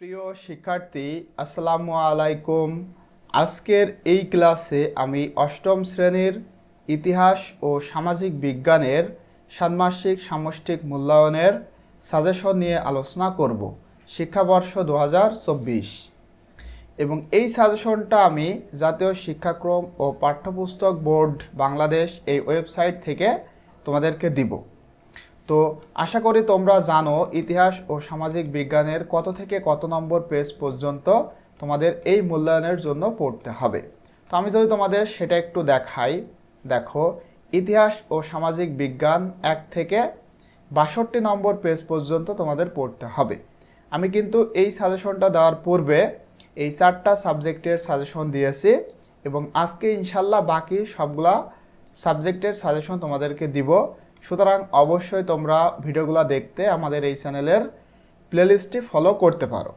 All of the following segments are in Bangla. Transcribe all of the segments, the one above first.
প্রিয় শিক্ষার্থী, আসসালামু আলাইকুম। আজকের এই ক্লাসে আমি অষ্টম শ্রেণির ইতিহাস ও সামাজিক বিজ্ঞানের ষান্মাসিক সামষ্টিক মূল্যায়নের সাজেশন নিয়ে আলোচনা করব, শিক্ষাবর্ষ দু হাজার চব্বিশ। এবং এই সাজেশনটা আমি জাতীয় শিক্ষাক্রম ও পাঠ্যপুস্তক বোর্ড বাংলাদেশ এই ওয়েবসাইট থেকে তোমাদেরকে দিব। তো আশা করি তোমরা জানো, ইতিহাস ও সামাজিক বিজ্ঞানের কত থেকে কত নম্বর পেজ পর্যন্ত তোমাদের এই মূল্যায়নের জন্য পড়তে হবে। তো আমি যদি তোমাদের সেটা একটু দেখাই, দেখো, ইতিহাস ও সামাজিক বিজ্ঞান এক থেকে বাষট্টি নম্বর পেজ পর্যন্ত তোমাদের পড়তে হবে। আমি কিন্তু এই সাজেশনটা দেওয়ার পূর্বে এই চারটা সাবজেক্টের সাজেশন দিয়েছি এবং আজকে ইনশাল্লাহ বাকি সবগুলা সাবজেক্টের সাজেশন তোমাদেরকে দিব। সুতরাং অবশ্যই তোমরা ভিডিওগুলো দেখতে আমাদের এই চ্যানেলের প্লেলিস্টটি ফলো করতে পারো।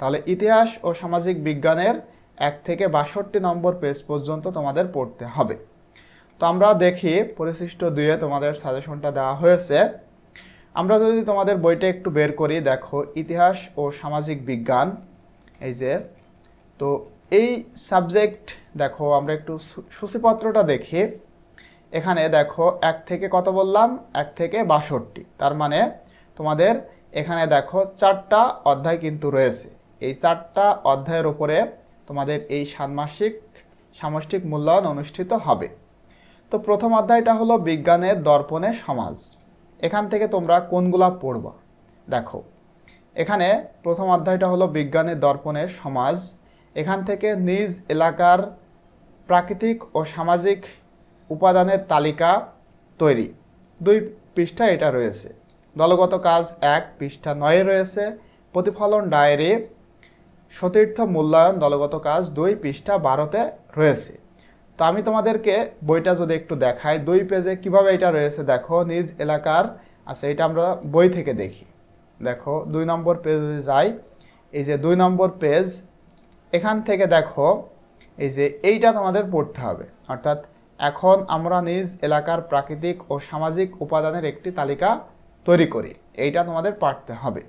তাহলে ইতিহাস ও সামাজিক বিজ্ঞানের এক থেকে বাষট্টি নম্বর পেজ পর্যন্ত তোমাদের পড়তে হবে। তো আমরা দেখি, পরিশিষ্ট দুয়ে তোমাদের সাজেশনটা দেওয়া হয়েছে। আমরা যদি তোমাদের বইটা একটু বের করি, দেখো, ইতিহাস ও সামাজিক বিজ্ঞান। এই যে, তো এই সাবজেক্ট দেখো, আমরা একটু সূচিপত্রটা দেখি। এখানে দেখো এক থেকে কত বললাম? এক থেকে বাষট্টি। তার মানে তোমাদের এখানে দেখো চারটা অধ্যায় কিন্তু রয়েছে। এই চারটা অধ্যায়ের উপরে তোমাদের এই ষান্মাসিক সামষ্টিক মূল্যায়ন অনুষ্ঠিত হবে। তো প্রথম অধ্যায়টা হলো বিজ্ঞানের দর্পণে সমাজ। এখান থেকে তোমরা কোনগুলা পড়বা? দেখো, এখানে প্রথম অধ্যায়টা হলো বিজ্ঞানের দর্পণে সমাজ। এখান থেকে নিজ এলাকার প্রাকৃতিক ও সামাজিক উপাদানের তালিকা তৈরি। দুই পৃষ্ঠা এটা রয়েছে। দলগত কাজ এক, পৃষ্ঠা নয়ে রয়েছে। প্রতিফলন ডায়েরি, সতীর্থ মূল্যায়ন, দলগত কাজ দুই, পৃষ্ঠা বারোতে রয়েছে। তো আমি তোমাদেরকে বইটা যদি একটু দেখাই, দুই পেজে কীভাবে এটা রয়েছে দেখো, নিজ এলাকার আচ্ছা এটা আমরা বই থেকে দেখি। দেখো, দুই নম্বর পেজে যাই। এই যে দুই নম্বর পেজ, এখান থেকে দেখো, এই যে এইটা তোমাদের পড়তে হবে। অর্থাৎ এখন আমরা নিজ এলাকার প্রাকৃতিক ও সামাজিক উপাদানের একটি তালিকা তৈরি করি। এইটা তোমাদের পাঠতে হবে।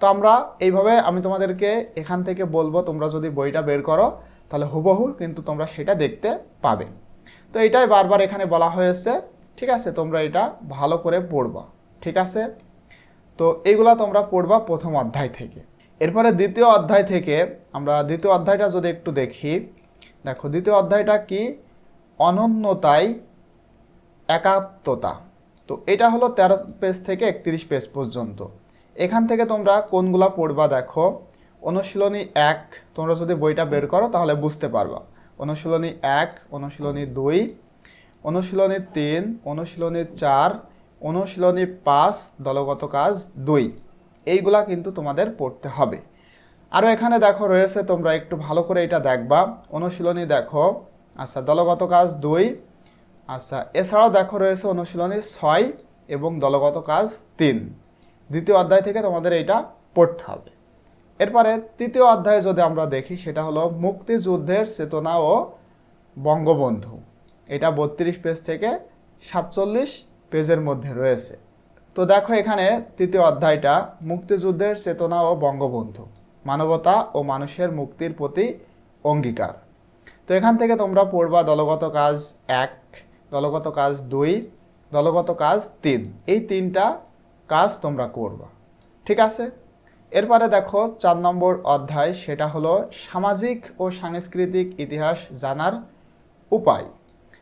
তো আমরা এইভাবে আমি তোমাদেরকে এখান থেকে বলব, তোমরা যদি বইটা বের করো, তাহলে হুবহু কিন্তু তোমরা সেটা দেখতে পাবে। তো এটাই বারবার এখানে বলা হয়েছে। ঠিক আছে, তোমরা এটা ভালো করে পড়বা। ঠিক আছে? তো এইগুলা তোমরা পড়বা প্রথম অধ্যায় থেকে। এরপরে দ্বিতীয় অধ্যায় থেকে আমরা, দ্বিতীয় অধ্যায়টা যদি একটু দেখি। দেখো, দ্বিতীয় অধ্যায়টা কি? অনন্যতায় একাত্মতা। তো এটা হলো তেরো পেজ থেকে একত্রিশ পেজ পর্যন্ত। এখান থেকে তোমরা কোনগুলা পড়বা দেখো। অনুশীলনী এক, তোমরা যদি বইটা বের করো তাহলে বুঝতে পারবা। অনুশীলনী এক, অনুশীলনী দুই, অনুশীলনী তিন, অনুশীলনী চার, অনুশীলনী পাঁচ, দলগত কাজ দুই। এইগুলা কিন্তু তোমাদের পড়তে হবে। আরও এখানে দেখো রয়েছে, তোমরা একটু ভালো করে এটা দেখবা। অনুশীলনী দেখো আচ্ছা দলগত কাজ দুই। আচ্ছা এছাড়াও দেখো রয়েছে অনুশীলনী ছয় এবং দলগত কাজ তিন। দ্বিতীয় অধ্যায় থেকে তোমাদের এটা পড়তে হবে। এরপরে তৃতীয় অধ্যায়ে যদি আমরা দেখি, সেটা হলো মুক্তিযুদ্ধের চেতনা ও বঙ্গবন্ধু। এটা বত্রিশ পেজ থেকে সাতচল্লিশ পেজের মধ্যে রয়েছে। তো দেখো এখানে তৃতীয় অধ্যায়টা, মুক্তিযুদ্ধের চেতনা ও বঙ্গবন্ধু। মানবতা ও মানুষের মুক্তির প্রতি অঙ্গীকার। তো এখান থেকে তোমরা পড়বা দলগত কাজ এক, দলগত কাজ দুই, দলগত কাজ তিন। এই তিনটা কাজ তোমরা করবা। ঠিক আছে? এরপরে দেখো চার নম্বর অধ্যায়, সেটা হলো সামাজিক ও সাংস্কৃতিক ইতিহাস জানার উপায়।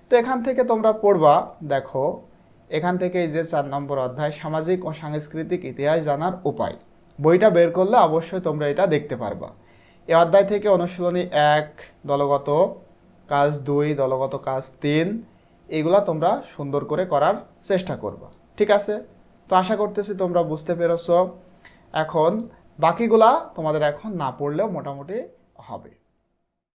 তো এখান থেকে তোমরা পড়বা, দেখো, এখান থেকে এই যে চার নম্বর অধ্যায়, সামাজিক ও সাংস্কৃতিক ইতিহাস জানার উপায়। বইটা বের করলে অবশ্যই তোমরা এটা দেখতে পারবা। এই অধ্যায় থেকে অনুশীলনী এক, দলগত কাজ দুই, দলগত কাজ তিন, এগুলা তোমরা সুন্দর করে করার চেষ্টা করবা। ঠিক আছে? তো আশা করতেছি তোমরা বুঝতে পেরেছ। এখন বাকিগুলা তোমাদের এখন না পড়লেও মোটামুটি হবে।